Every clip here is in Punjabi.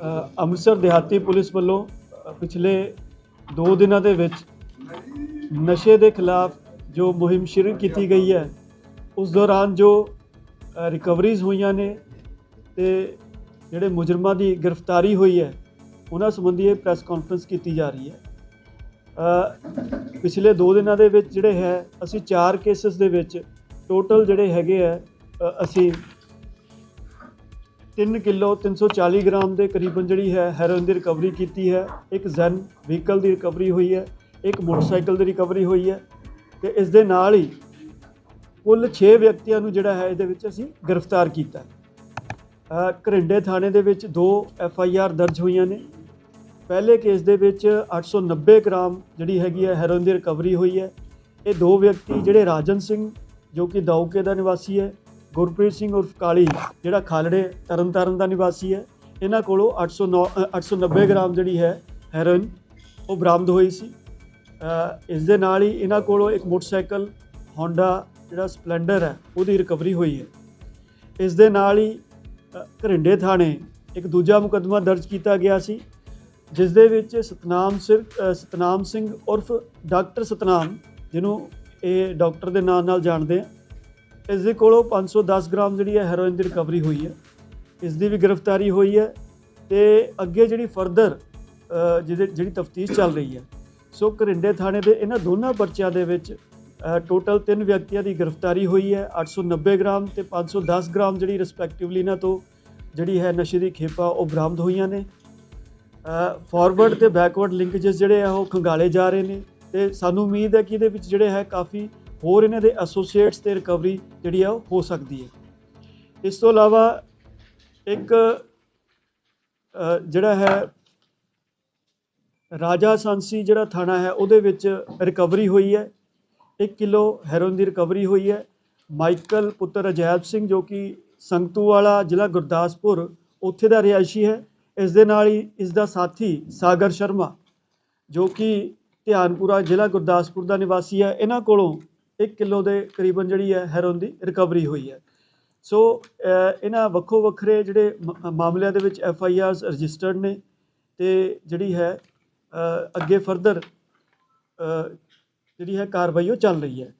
ਅੰਮ੍ਰਿਤਸਰ ਦਿਹਾਤੀ ਪੁਲਿਸ ਵੱਲੋਂ ਪਿਛਲੇ 2 ਦਿਨਾਂ ਦੇ ਵਿੱਚ ਨਸ਼ੇ ਦੇ ਖਿਲਾਫ ਜੋ ਮੁਹਿੰਮ ਸ਼ੁਰੂ ਕੀਤੀ ਗਈ ਹੈ, ਉਸ ਦੌਰਾਨ ਜੋ ਰਿਕਵਰੀਜ਼ ਹੋਈਆਂ ਨੇ ਤੇ ਜਿਹੜੇ ਮੁਜਰਮਾਂ ਦੀ ਗ੍ਰਿਫਤਾਰੀ ਹੋਈ ਹੈ, ਉਹਨਾਂ ਸੰਬੰਧੀ ਇਹ ਪ੍ਰੈਸ ਕਾਨਫਰੰਸ ਕੀਤੀ ਜਾ ਰਹੀ ਹੈ। ਪਿਛਲੇ 2 ਦਿਨਾਂ ਦੇ ਵਿੱਚ ਜਿਹੜੇ ਹੈ, ਅਸੀਂ 4 ਕੇਸਸ ਦੇ ਵਿੱਚ ਟੋਟਲ ਜਿਹੜੇ ਹੈਗੇ ਆ ਅਸੀਂ 3 ਕਿਲੋ 340 ਗ੍ਰਾਮ ਦੇ ਕਰੀਬਨ ਜਿਹੜੀ ਹੈ ਹੈਰੋਇਨ ਦੀ ਰਿਕਵਰੀ ਕੀਤੀ ਹੈ। ਇੱਕ ਜ਼ੈਨ ਵਹੀਕਲ ਦੀ ਰਿਕਵਰੀ ਹੋਈ ਹੈ, ਇੱਕ ਮੋਟਰਸਾਈਕਲ ਦੀ ਰਿਕਵਰੀ ਹੋਈ ਹੈ ਤੇ ਇਸ ਦੇ ਨਾਲ ਹੀ ਕੁੱਲ 6 ਵਿਅਕਤੀਆਂ ਨੂੰ ਜਿਹੜਾ ਹੈ ਇਹਦੇ ਵਿੱਚ ਅਸੀਂ ਗ੍ਰਿਫਤਾਰ ਕੀਤਾ ਹੈ। ਘਰਿੰਡੇ ਥਾਣੇ ਦੇ ਵਿੱਚ ਦੋ ਐਫ ਆਈ ਆਰ ਦਰਜ ਹੋਈਆਂ ਨੇ। ਪਹਿਲੇ ਕੇਸ ਦੇ ਵਿੱਚ 890 ਗ੍ਰਾਮ ਜਿਹੜੀ ਹੈਗੀ ਹੈ ਹੈਰੋਇਨ ਦੀ ਰਿਕਵਰੀ ਹੋਈ ਹੈ। ਇਹ ਦੋ ਵਿਅਕਤੀ ਜਿਹੜੇ ਰਾਜਨ ਸਿੰਘ, ਜੋ ਕਿ ਦਾਊਕੇ ਦਾ ਨਿਵਾਸੀ ਹੈ ਗੁਰਪ੍ਰੀਤ ਸਿੰਘ ਉਰਫ ਕਾਲੀ ਜਿਹੜਾ ਖਾਲੜੇ ਤਰਨਤਾਰਨ ਦਾ ਨਿਵਾਸੀ ਹੈ। ਇਹਨਾਂ ਕੋਲੋਂ 809 ਅ, 890 ਗ੍ਰਾਮ ਜਿਹੜੀ ਹੈ ਹੈਰੋਇਨ ਉਹ ਬਰਾਮਦ ਹੋਈ ਸੀ। ਇਸ ਦੇ ਨਾਲ ਹੀ ਇਹਨਾਂ ਕੋਲੋਂ ਇੱਕ ਮੋਟਰਸਾਈਕਲ ਹੋਂਡਾ ਜਿਹੜਾ ਸਪਲੈਂਡਰ ਹੈ ਉਹਦੀ ਰਿਕਵਰੀ ਹੋਈ ਹੈ। ਇਸ ਦੇ ਨਾਲ ਹੀ ਘਰਿੰਡੇ ਥਾਣੇ ਇੱਕ ਦੂਜਾ ਮੁਕੱਦਮਾ ਦਰਜ ਕੀਤਾ ਗਿਆ ਸੀ ਜਿਸ ਦੇ ਵਿੱਚ ਸਤਨਾਮ ਸਿੰਘ ਸਤਨਾਮ ਸਿੰਘ ਉਰਫ ਡਾਕਟਰ ਸਤਨਾਮ ਜਿਹਨੂੰ ਇਹ ਡਾਕਟਰ ਦੇ ਨਾਂ ਨਾਲ ਜਾਣਦੇ ਆ ਇਸ ਦੇ ਕੋਲੋਂ 510 ਗ੍ਰਾਮ ਜਿਹੜੀ ਹੈ ਹੈਰੋਇਨ ਦੀ ਰਿਕਵਰੀ ਹੋਈ ਹੈ। ਇਸ ਦੀ ਵੀ ਗ੍ਰਿਫਤਾਰੀ ਹੋਈ ਹੈ ਤੇ ਅੱਗੇ ਜਿਹੜੀ ਫਰਦਰ ਜਿਹਦੇ, ਜਿਹੜੀ ਤਫਤੀਸ਼ ਚੱਲ ਰਹੀ ਹੈ। ਸੋ ਘਰਿੰਡੇ ਥਾਣੇ ਦੇ ਇਹਨਾਂ ਦੋਨਾਂ ਪਰਚਿਆਂ ਦੇ ਵਿੱਚ ਟੋਟਲ ਤਿੰਨ ਵਿਅਕਤੀਆਂ ਦੀ ਗ੍ਰਿਫਤਾਰੀ ਹੋਈ ਹੈ 890 ਗ੍ਰਾਮ ਤੇ 510 ਗ੍ਰਾਮ ਜਿਹੜੀ ਰਿਸਪੈਕਟਿਵਲੀ ਇਹਨਾਂ ਤੋਂ ਜਿਹੜੀ ਹੈ ਨਸ਼ੇ ਦੀ ਖੇਪਾ ਉਹ ਬਰਾਮਦ ਹੋਈਆਂ ਨੇ। ਫਾਰਵਰਡ ਤੇ ਬੈਕਵਰਡ ਲਿੰਕੇजेस ਜਿਹੜੇ ਆ ਉਹ ਖੰਗਾਲੇ ਜਾ ਰਹੇ ਨੇ ਤੇ ਸਾਨੂੰ ਉਮੀਦ ਹੈ ਕਿ ਇਹਦੇ ਵਿੱਚ ਜਿਹੜੇ ਹੈ ਕਾਫੀ ਹੋਰ ਇਹਨਾਂ ਦੇ ਐਸੋਸੀਏਟਸ ਤੇ ਰਿਕਵਰੀ ਜਿਹੜੀ ਆ ਉਹ ਹੋ ਸਕਦੀ ਹੈ। ਇਸ ਤੋਂ ਇਲਾਵਾ ਇੱਕ ਜਿਹੜਾ ਹੈ ਰਾਜਾ ਸਾਂਸੀ ਜਿਹੜਾ ਥਾਣਾ ਹੈ ਉਹਦੇ ਵਿੱਚ ਰਿਕਵਰੀ ਹੋਈ ਹੈ। 1 ਕਿਲੋ ਹੈਰੋਇਨ ਦੀ ਰਿਕਵਰੀ ਹੋਈ ਹੈ। ਮਾਈਕਲ ਪੁੱਤਰ ਅਜੈਬ ਸਿੰਘ ਜੋ ਕਿ ਸੰਗਤੂ ਵਾਲਾ ਜ਼ਿਲ੍ਹਾ ਗੁਰਦਾਸਪੁਰ ਉੱਥੇ ਦਾ ਰਿਹਾਇਸ਼ੀ ਹੈ। ਇਸ ਦੇ ਨਾਲ ਹੀ ਇਸ ਦਾ ਸਾਥੀ ਸਾਗਰ ਸ਼ਰਮਾ ਜੋ ਕਿ ਧਿਆਨਪੁਰਾ ਜ਼ਿਲ੍ਹਾ ਗੁਰਦਾਸਪੁਰ ਦਾ ਨਿਵਾਸੀ ਹੈ। ਇਹਨਾਂ ਕੋਲੋਂ 1 ਕਿਲੋ ਦੇ ਕਰੀਬਨ ਜਿਹੜੀ ਹੈ ਹੈਰੋਇਨ ਦੀ ਰਿਕਵਰੀ ਹੋਈ ਹੈ। ਸੋ ਇਹਨਾਂ ਵੱਖੋ ਵੱਖਰੇ ਜਿਹੜੇ ਮ- ਮਾਮਲਿਆਂ ਦੇ ਵਿੱਚ ਐਫ ਆਈ ਆਰਸ ਰਜਿਸਟਰਡ ਨੇ ਤੇ ਜਿਹੜੀ ਹੈ ਅੱਗੇ ਫਰਦਰ ਜਿਹੜੀ ਹੈ ਕਾਰਵਾਈ ਉਹ ਚੱਲ ਰਹੀ ਹੈ।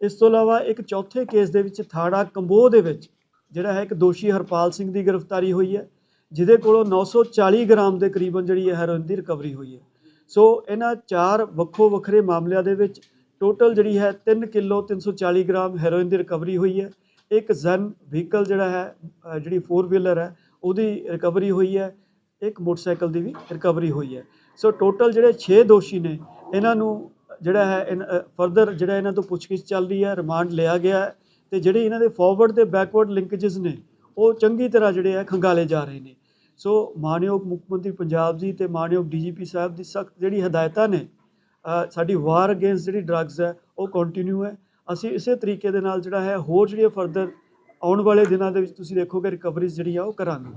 ਇਸ ਤੋਂ ਇਲਾਵਾ ਇੱਕ ਚੌਥੇ ਕੇਸ ਦੇ ਵਿੱਚ ਥਾੜਾ ਕੰਬੋਹ ਦੇ ਵਿੱਚ ਜਿਹੜਾ ਹੈ ਇੱਕ ਦੋਸ਼ੀ ਹਰਪਾਲ ਸਿੰਘ ਦੀ ਗ੍ਰਿਫਤਾਰੀ ਹੋਈ ਹੈ, ਜਿਹਦੇ ਕੋਲੋਂ 940 ਗ੍ਰਾਮ ਦੇ ਕਰੀਬਨ ਜਿਹੜੀ ਹੈ ਹੈਰੋਇਨ ਦੀ ਰਿਕਵਰੀ ਹੋਈ ਹੈ। ਸੋ ਇਹਨਾਂ ਚਾਰ ਵੱਖੋ ਵੱਖਰੇ ਮਾਮਲਿਆਂ ਦੇ ਵਿੱਚ ਟੋਟਲ ਜਿਹੜੀ ਹੈ 3 ਕਿਲੋ 340 ਗ੍ਰਾਮ ਹੈਰੋਇਨ ਦੀ ਰਿਕਵਰੀ ਹੋਈ ਹੈ। ਇੱਕ ਜ਼ਨ ਵਹੀਕਲ ਜਿਹੜਾ ਹੈ ਜਿਹੜੀ 4 ਵੀਲਰ ਹੈ, ਉਹਦੀ ਰਿਕਵਰੀ ਹੋਈ ਹੈ। ਇੱਕ ਮੋਟਰਸਾਈਕਲ ਦੀ ਵੀ ਰਿਕਵਰੀ ਹੋਈ ਹੈ। ਸੋ ਟੋਟਲ ਜਿਹੜੇ 6 ਦੋਸ਼ੀ ਨੇ, ਇਹਨਾਂ ਨੂੰ ਜਿਹੜਾ ਹੈ ਫਰਦਰ ਜਿਹੜਾ ਇਹਨਾਂ ਤੋਂ ਪੁੱਛਗਿੱਛ ਚੱਲ ਰਹੀ ਹੈ ਰਿਮਾਂਡ ਲਿਆ ਗਿਆ ਹੈ ਤੇ ਜਿਹੜੇ ਇਹਨਾਂ ਦੇ ਫਾਰਵਰਡ ਤੇ ਬੈਕਵਰਡ ਲਿੰਕੇजेस ਨੇ, ਉਹ ਚੰਗੀ ਤਰ੍ਹਾਂ ਜਿਹੜੇ ਆ ਖੰਗਾਲੇ ਜਾ ਰਹੇ ਨੇ। ਸੋ ਮਾਨਯੋਗ ਮੁੱਖ ਮੰਤਰੀ ਪੰਜਾਬ ਜੀ ਤੇ ਮਾਨਯੋਗ ਡੀਜੀਪੀ ਸਾਹਿਬ ਦੀ ਸਖਤ ਜਿਹੜੀ ਹਦਾਇਤਾਂ ਨੇ ਸਾਡੀ ਵਾਰ ਅਗੇਂਸਟ ਜਿਹੜੀ ਡਰੱਗਸ ਹੈ, ਉਹ ਕੰਟੀਨਿਊ ਹੈ। ਅਸੀਂ ਇਸੇ ਤਰੀਕੇ ਦੇ ਨਾਲ ਜਿਹੜਾ ਹੈ, ਹੋਰ ਜਿਹੜੀਆਂ ਫਰਦਰ ਆਉਣ ਵਾਲੇ ਦਿਨਾਂ ਦੇ ਵਿੱਚ ਤੁਸੀਂ ਦੇਖੋਗੇ ਰਿਕਵਰੀਜ਼ ਜਿਹੜੀ ਆ, ਉਹ ਕਰਾਂਗੇ।